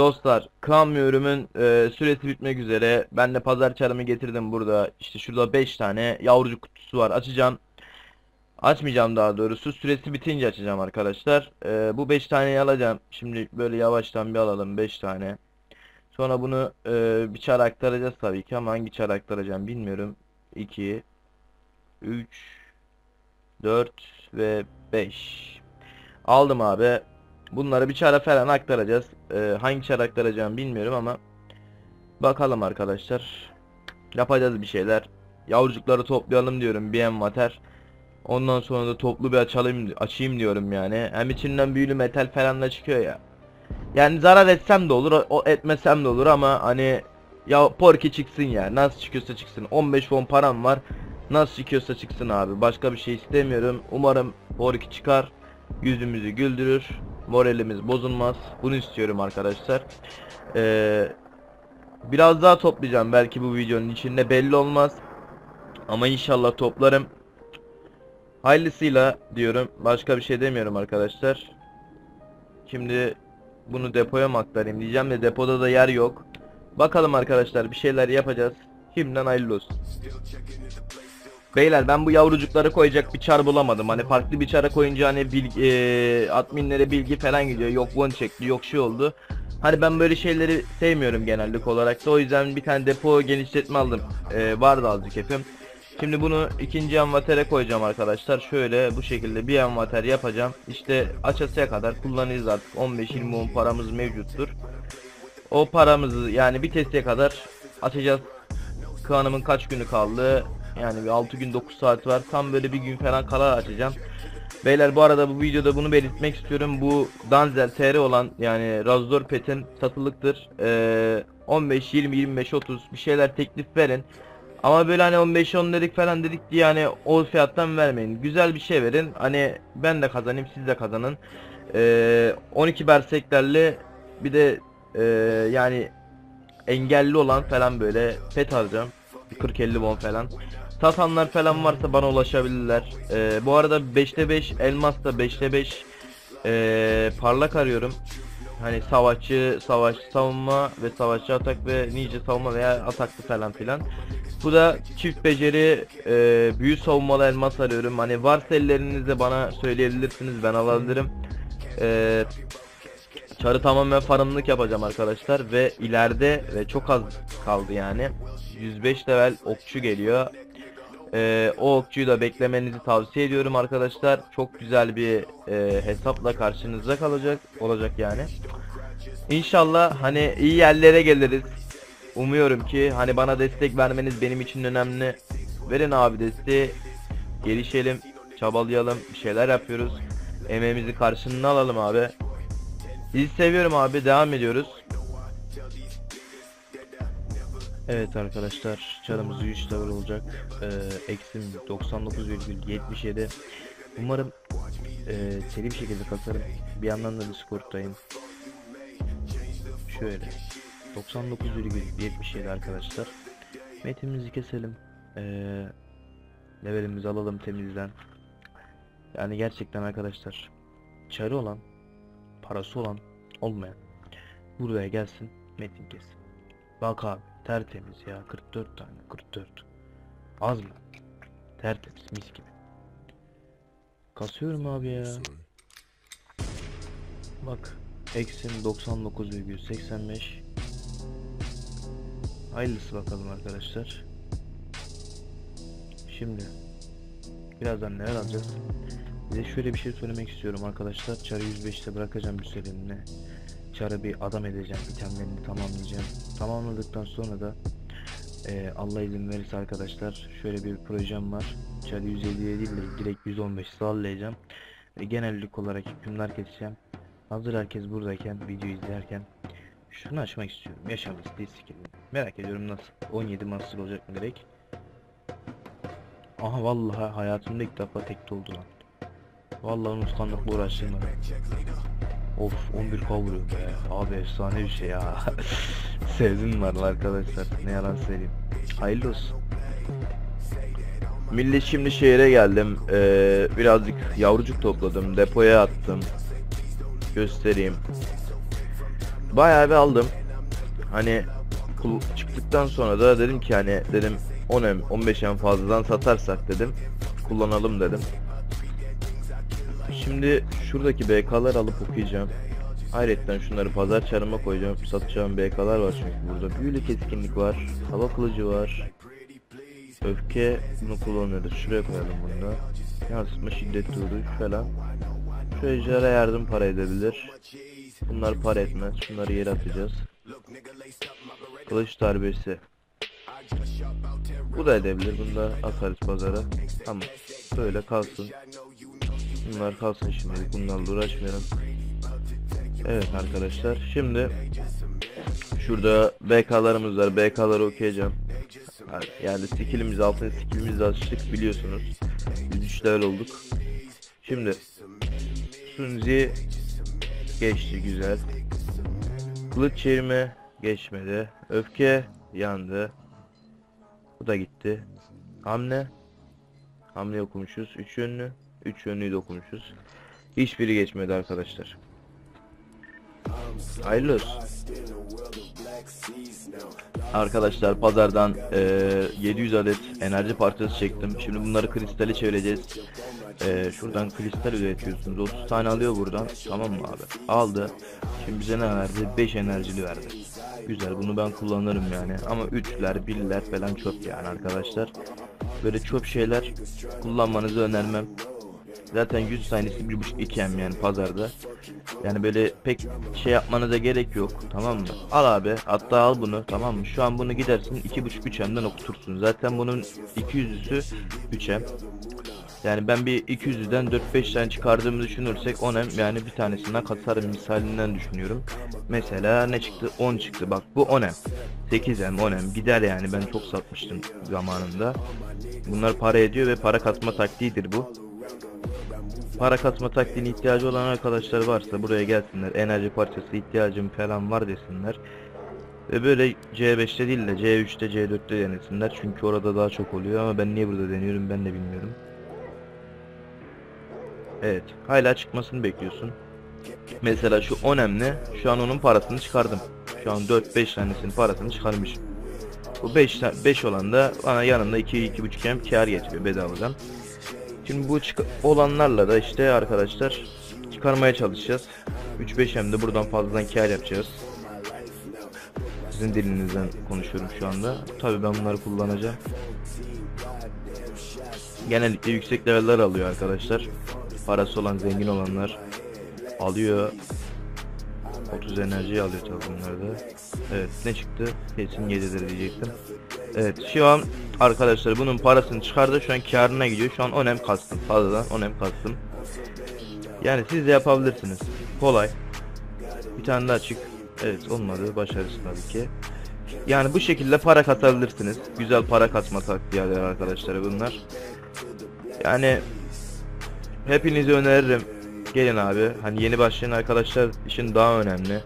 Dostlar, kamyörümün e, süresi bitmek üzere. Ben de pazar çarımı getirdim burada. İşte şurada 5 tane yavrucuk kutusu var. Açacağım. Açmayacağım daha doğrusu. Süresi bitince açacağım arkadaşlar. E, bu 5 taneyi alacağım. Şimdi böyle yavaştan bir alalım 5 tane. Sonra bunu e, bir çara aktaracağız tabii ki ama hangi çara aktaracağım bilmiyorum. 2 3 4 ve 5 Aldım abi. Bunları bir çara falan aktaracağız. Ee, hangi çara aktaracağım bilmiyorum ama bakalım arkadaşlar. Yapacağız bir şeyler. Yavrucukları toplayalım diyorum bir envater. Ondan sonra da toplu bir açalım açayım diyorum yani. Hem içinden büyülü metal falan da çıkıyor ya. Yani zarar etsem de olur, o etmesem de olur ama hani ya porki çıksın ya. Nasıl çıkıyorsa çıksın. 15 fon param var. Nasıl çıkıyorsa çıksın abi. Başka bir şey istemiyorum. Umarım porki çıkar. Yüzümüzü güldürür. Moralimiz bozulmaz. Bunu istiyorum arkadaşlar. Ee, biraz daha toplayacağım belki bu videonun içinde belli olmaz. Ama inşallah toplarım. Hayırlısıyla diyorum. Başka bir şey demiyorum arkadaşlar. Şimdi bunu depoya mı aktarayım diyeceğim de depoda da yer yok. Bakalım arkadaşlar bir şeyler yapacağız. Şimdiden hayırlı olsun. Beyler ben bu yavrucukları koyacak bir çar bulamadım. Hani farklı bir çara koyunca hani bilgi, e, adminlere bilgi falan gidiyor. Yok one çekti, yok şey oldu. Hani ben böyle şeyleri sevmiyorum genellik olarak da o yüzden bir tane depo genişletme aldım. E, vardı azıcık hepim. Şimdi bunu ikinci envatere koyacağım arkadaşlar. Şöyle bu şekilde bir envater yapacağım. İşte açasıya kadar kullanırız artık. 15-20 won paramız mevcuttur. O paramızı yani bir testiye kadar açacağız. Kıvanımın kaç günü kaldı? Yani bir 6 gün 9 saat var. Tam böyle bir gün falan kala açacağım. Beyler bu arada bu videoda bunu belirtmek istiyorum. Bu Danzel TR olan yani Razdor Pet'in satılıktır. Ee, 15, 20, 25, 30 bir şeyler teklif verin. Ama böyle hani 15 10 dedik falan dedik diye yani o fiyattan vermeyin. Güzel bir şey verin. Hani ben de kazanayım siz de kazanın. Ee, 12 berseklerle bir de e, yani engelli olan falan böyle pet alacağım. 40-50 won falan. Satanlar falan varsa bana ulaşabilirler. Ee, bu arada 5'te 5 elmas da 5'te 5 ee, parlak arıyorum. Hani savaşçı, savaş savunma ve savaşçı atak ve ninja savunma veya ataklı falan filan. Bu da çift beceri e, büyü savunmalı elmas arıyorum. Hani varsa ellerinizde bana söyleyebilirsiniz ben alabilirim. E, çarı tamamen farımlık yapacağım arkadaşlar ve ileride ve çok az kaldı yani. 105 level okçu geliyor. Ee, o okçuyu da beklemenizi tavsiye ediyorum arkadaşlar. Çok güzel bir e, hesapla karşınızda kalacak olacak yani. İnşallah hani iyi yerlere geliriz. Umuyorum ki hani bana destek vermeniz benim için önemli. Verin abi desteği. Gelişelim, çabalayalım, bir şeyler yapıyoruz. Emeğimizi karşılığını alalım abi. Sizi seviyorum abi, devam ediyoruz. Evet arkadaşlar çarımız 3 level olacak. Ee, eksim 99,77. Umarım e, bir şekilde kasarım. Bir yandan da Discord'dayım. Şöyle 99,77 arkadaşlar. Metimizi keselim. Ee, levelimizi alalım temizden. Yani gerçekten arkadaşlar çarı olan, parası olan, olmayan buraya gelsin metin kesin. Bak abi tertemiz ya 44 tane 44. Az mı? Tertemiz mis gibi. Kasıyorum abi ya. Bak eksim 99,85 Hayırlısı bakalım arkadaşlar. Şimdi birazdan neler alacağız? Size şöyle bir şey söylemek istiyorum arkadaşlar. Çarı 105'te bırakacağım bir süreliğine. Çarı bir adam edeceğim. itemlerini tamamlayacağım. Tamamladıktan sonra da e, Allah izin verirse arkadaşlar şöyle bir projem var. Çarı 150'ye değil de direkt 115 sağlayacağım. Ve genellik olarak hükümler keseceğim. Hazır herkes buradayken, video izlerken şunu açmak istiyorum. Yaşam isteği skillini. Merak ediyorum nasıl. 17 master olacak mı direkt? Aha vallahi hayatımda ilk defa tek oldu lan. Vallahi unutkanlıkla uğraştım ben. Of 11 vuruyor be. Abi efsane bir şey ya. Sevdim var arkadaşlar. Ne yalan söyleyeyim. Hayırlı olsun. Milli şimdi şehire geldim. Ee, birazcık yavrucuk topladım. Depoya attım. Göstereyim. Bayağı bir aldım. Hani çıktıktan sonra da dedim ki hani dedim 10M 15M fazladan satarsak dedim. Kullanalım dedim. Şimdi şuradaki BK'lar alıp okuyacağım. Ayrıca şunları pazar çarıma koyacağım. Satacağım BK'lar var çünkü burada. Büyülü keskinlik var. Hava kılıcı var. Öfke bunu kullanıyoruz. Şuraya koyalım bunu da. Yansıtma şiddetli vuruş falan. Şu ejderha yardım para edebilir. Bunlar para etmez. Şunları yere atacağız. Kılıç darbesi. Bu da edebilir. Bunu da atarız pazara. Tamam. Böyle kalsın. Bunlar kalsın şimdilik. Bunlarla uğraşmayalım. Evet arkadaşlar. Şimdi şurada BK'larımız var. BK'ları okuyacağım. Yani skillimizi altın skillimizi açtık biliyorsunuz. 103 level olduk. Şimdi Sunzi geçti güzel. Kılıç çevirme geçmedi. Öfke yandı. Bu da gitti. Hamle. Hamle okumuşuz. Üç yönlü. Üç yönlüyü de okumuşuz. Hiçbiri geçmedi arkadaşlar. Hayırlı olsun. Arkadaşlar pazardan eee, 700 adet enerji parçası çektim. Şimdi bunları kristale çevireceğiz. Eee, şuradan kristal üretiyorsunuz. 30 tane alıyor buradan. Tamam mı abi? Aldı. Şimdi bize ne verdi? 5 enerjili verdi. Güzel bunu ben kullanırım yani. Ama 3'ler, 1'ler falan çöp yani arkadaşlar. Böyle çöp şeyler kullanmanızı önermem. Zaten 100 tanesi 1.5-2 M yani pazarda. Yani böyle pek şey yapmanıza gerek yok tamam mı? Al abi hatta al bunu tamam mı? Şu an bunu gidersin 2.5-3 M'den okutursun. Zaten bunun 200'üsü 3 M. Yani ben bir 200'den 4-5 tane çıkardığımı düşünürsek 10 M yani bir tanesinden kasarım misalinden düşünüyorum. Mesela ne çıktı? 10 çıktı bak bu 10 M. 8 M 10 M gider yani ben çok satmıştım zamanında. Bunlar para ediyor ve para katma taktiğidir bu. Para kasma taktiğine ihtiyacı olan arkadaşlar varsa buraya gelsinler. Enerji parçası ihtiyacım falan var desinler. Ve böyle C5'te değil de C3'te C4'te denesinler. Çünkü orada daha çok oluyor ama ben niye burada deniyorum ben de bilmiyorum. Evet. Hala çıkmasını bekliyorsun. Mesela şu 10 emle şu an onun parasını çıkardım. Şu an 4-5 tanesinin parasını çıkarmışım. Bu 5 5 olan da bana yanında 2 2.5 em kar getiriyor bedavadan. Şimdi bu olanlarla da işte arkadaşlar çıkarmaya çalışacağız. 3-5 hem buradan fazladan kar yapacağız. Sizin dilinizden konuşuyorum şu anda. Tabi ben bunları kullanacağım. Genellikle yüksek leveller alıyor arkadaşlar. Parası olan zengin olanlar alıyor. 30 enerji alıyor tabi bunlarda. Evet ne çıktı? Kesin 7'dir diyecektim. Evet şu an arkadaşlar bunun parasını çıkardı şu an karına gidiyor. Şu an 10 em kastım fazladan 10 em kastım. Yani siz de yapabilirsiniz. Kolay. Bir tane daha çık. Evet olmadı başarısız tabii ki. Yani bu şekilde para katabilirsiniz. Güzel para katma taktiği arkadaşlar bunlar. Yani hepinizi öneririm. Gelin abi hani yeni başlayan arkadaşlar için daha önemli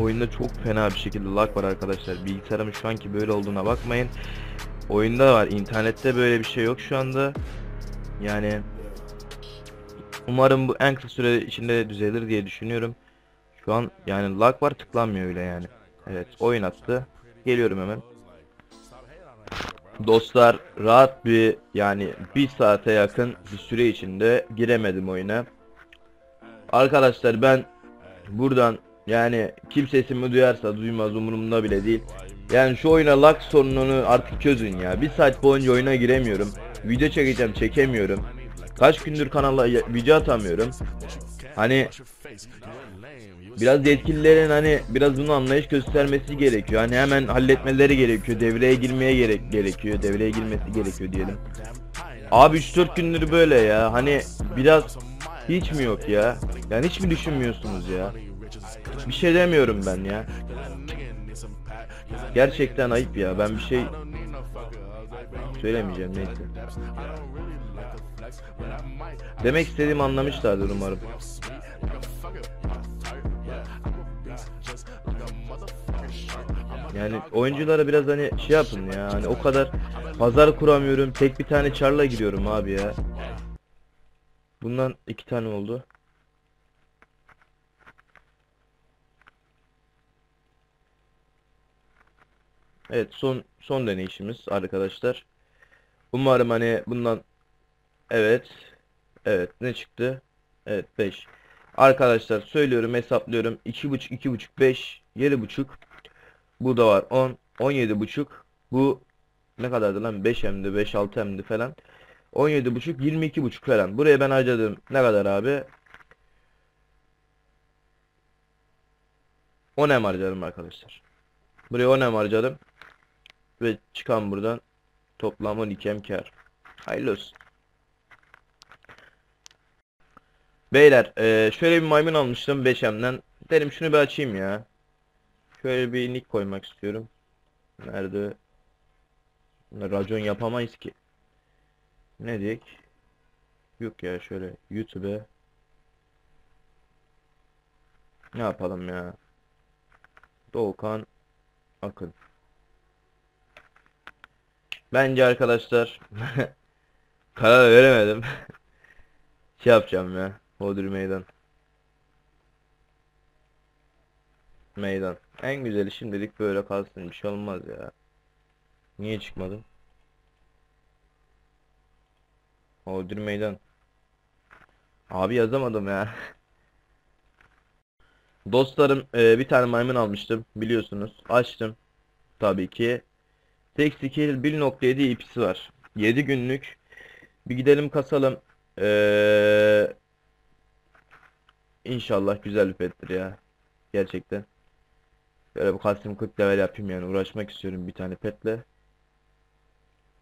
Oyunda çok fena bir şekilde lag var arkadaşlar. Bilgisayarımın şu anki böyle olduğuna bakmayın. Oyunda var. internette böyle bir şey yok şu anda. Yani umarım bu en kısa süre içinde düzelir diye düşünüyorum. Şu an yani lag var tıklanmıyor öyle yani. Evet oyun attı. Geliyorum hemen. Dostlar rahat bir yani bir saate yakın bir süre içinde giremedim oyuna. Arkadaşlar ben buradan yani kim sesimi duyarsa duymaz umurumda bile değil. Yani şu oyuna lag sorununu artık çözün ya. Bir saat boyunca oyuna giremiyorum. Video çekeceğim çekemiyorum. Kaç gündür kanala video atamıyorum. Hani biraz yetkililerin hani biraz bunu anlayış göstermesi gerekiyor. Hani hemen halletmeleri gerekiyor. Devreye girmeye gerek gerekiyor. Devreye girmesi gerekiyor diyelim. Abi 3-4 gündür böyle ya. Hani biraz hiç mi yok ya? Yani hiç mi düşünmüyorsunuz ya? Bir şey demiyorum ben ya. Gerçekten ayıp ya. Ben bir şey söylemeyeceğim neyse. Demek istediğimi anlamışlardır umarım. Yani oyunculara biraz hani şey yapın ya. Hani o kadar pazar kuramıyorum. Tek bir tane çarla giriyorum abi ya. Bundan iki tane oldu. Evet son son deneyişimiz arkadaşlar. Umarım hani bundan evet evet ne çıktı? Evet 5. Arkadaşlar söylüyorum hesaplıyorum. 2.5 2.5 5 7.5 bu da var 10 17.5 bu ne kadardı lan? 5 hemdi 5 6 hemdi falan. 17.5 22.5 falan. Buraya ben harcadım. Ne kadar abi? 10 hem harcadım arkadaşlar. Buraya 10 hem harcadım ve çıkan buradan toplam 12 hem kar hayırlı olsun Beyler eee, şöyle bir maymun almıştım 5M'den. Derim şunu bir açayım ya. Şöyle bir nick koymak istiyorum. Nerede? Racon yapamayız ki. Ne diyek? Yok ya şöyle YouTube'e. Ne yapalım ya? Doğukan Akın. Bence arkadaşlar karar veremedim. Şey yapacağım ya. Bodrum meydan. Meydan. En güzeli şimdilik böyle kalsın. Bir şey olmaz ya. Niye çıkmadın? Bodrum meydan. Abi yazamadım ya. Dostlarım e, bir tane maymun almıştım biliyorsunuz. Açtım. Tabii ki. Skill 1.7 ipisi var. 7 günlük. Bir gidelim kasalım. Ee, inşallah güzel bir pettir ya. Gerçekten. Böyle bu custom 40 level yapayım yani. Uğraşmak istiyorum bir tane petle.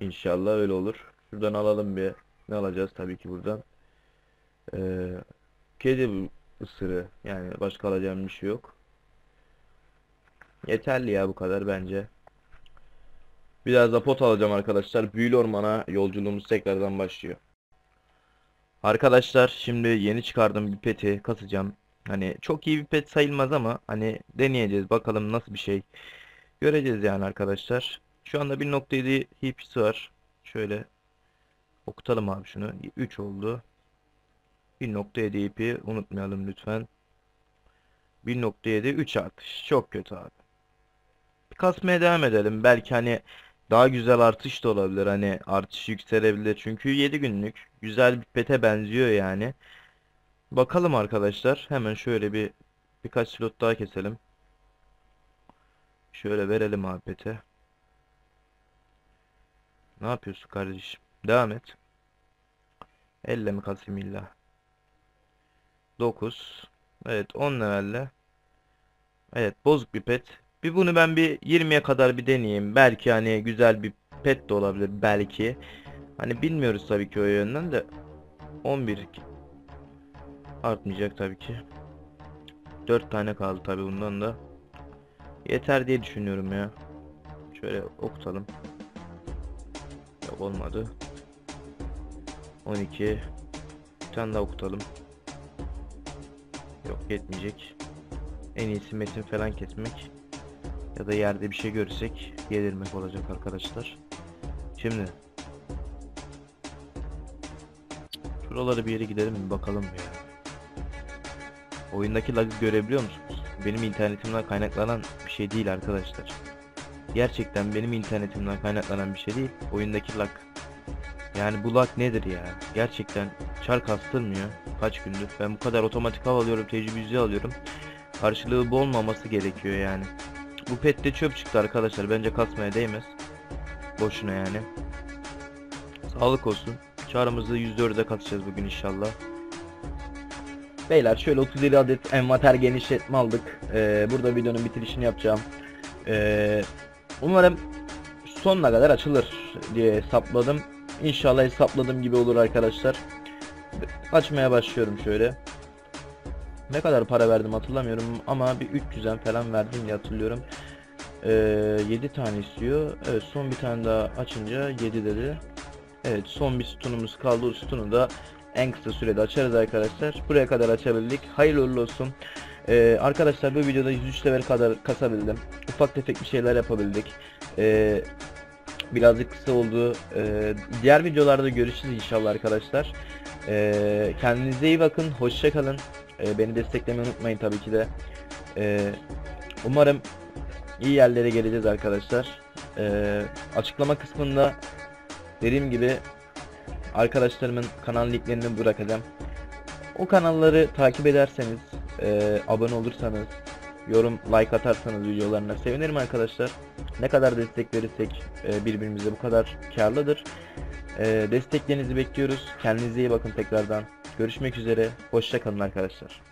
İnşallah öyle olur. Şuradan alalım bir. Ne alacağız tabii ki buradan. Ee, kedi ısırı. Yani başka alacağım bir şey yok. Yeterli ya bu kadar bence. Biraz da pot alacağım arkadaşlar. Büyülü ormana yolculuğumuz tekrardan başlıyor. Arkadaşlar şimdi yeni çıkardığım bir peti kasacağım. Hani çok iyi bir pet sayılmaz ama hani deneyeceğiz bakalım nasıl bir şey. Göreceğiz yani arkadaşlar. Şu anda 1.7 hipsi var. Şöyle okutalım abi şunu. 3 oldu. 1.7 ipi unutmayalım lütfen. 1.7 3 artış. Çok kötü abi. Kasmaya devam edelim. Belki hani daha güzel artış da olabilir. Hani artış yükselebilir. Çünkü 7 günlük. Güzel bir pete benziyor yani. Bakalım arkadaşlar. Hemen şöyle bir birkaç slot daha keselim. Şöyle verelim abi pete. Ne yapıyorsun kardeşim? Devam et. Elle mi kasayım illa? 9. Evet 10 levelle. Evet bozuk bir pet. Bir bunu ben bir 20'ye kadar bir deneyeyim. Belki hani güzel bir pet de olabilir belki. Hani bilmiyoruz tabii ki o yönden de 11 artmayacak tabii ki. 4 tane kaldı tabii bundan da. Yeter diye düşünüyorum ya. Şöyle okutalım. Yok olmadı. 12 Bir tane daha okutalım. Yok yetmeyecek. En iyisi metin falan kesmek. Ya da yerde bir şey görürsek yedirmek olacak arkadaşlar. Şimdi Şuralara bir yere gidelim mi bakalım ya. Oyundaki lag'ı görebiliyor musunuz? Benim internetimden kaynaklanan bir şey değil arkadaşlar. Gerçekten benim internetimden kaynaklanan bir şey değil. Oyundaki lag. Yani bu lag nedir ya? Gerçekten çar kastırmıyor. Kaç gündür. Ben bu kadar otomatik hava alıyorum, tecrübe alıyorum. Karşılığı bu olmaması gerekiyor yani. Bu pet de çöp çıktı arkadaşlar. Bence kasmaya değmez. Boşuna yani. Sağlık olsun. Çağrımızı 104'e katacağız bugün inşallah. Beyler şöyle 37 adet envanter genişletme aldık. Ee, burada videonun bitirişini yapacağım. Ee, umarım sonuna kadar açılır diye hesapladım. İnşallah hesapladığım gibi olur arkadaşlar. Açmaya başlıyorum şöyle. Ne kadar para verdim hatırlamıyorum ama bir 300'en falan verdim diye hatırlıyorum. Ee, 7 tane istiyor. Evet son bir tane daha açınca 7 dedi. Evet son bir sütunumuz kaldı. O sütunu da en kısa sürede açarız arkadaşlar. Buraya kadar açabildik. Hayırlı uğurlu olsun. Ee, arkadaşlar bu videoda 103 level kadar kasabildim. Ufak tefek bir şeyler yapabildik. Ee, birazcık kısa oldu. Ee, diğer videolarda görüşürüz inşallah arkadaşlar. Ee, kendinize iyi bakın. Hoşça Ee, beni desteklemeyi unutmayın tabii ki de. Ee, umarım iyi yerlere geleceğiz arkadaşlar. Ee, açıklama kısmında dediğim gibi arkadaşlarımın kanal linklerini bırakacağım. O kanalları takip ederseniz, e, abone olursanız, yorum, like atarsanız videolarına sevinirim arkadaşlar. Ne kadar destek verirsek e, birbirimize bu kadar karlıdır. E, desteklerinizi bekliyoruz. Kendinize iyi bakın tekrardan. Görüşmek üzere. Hoşça kalın arkadaşlar.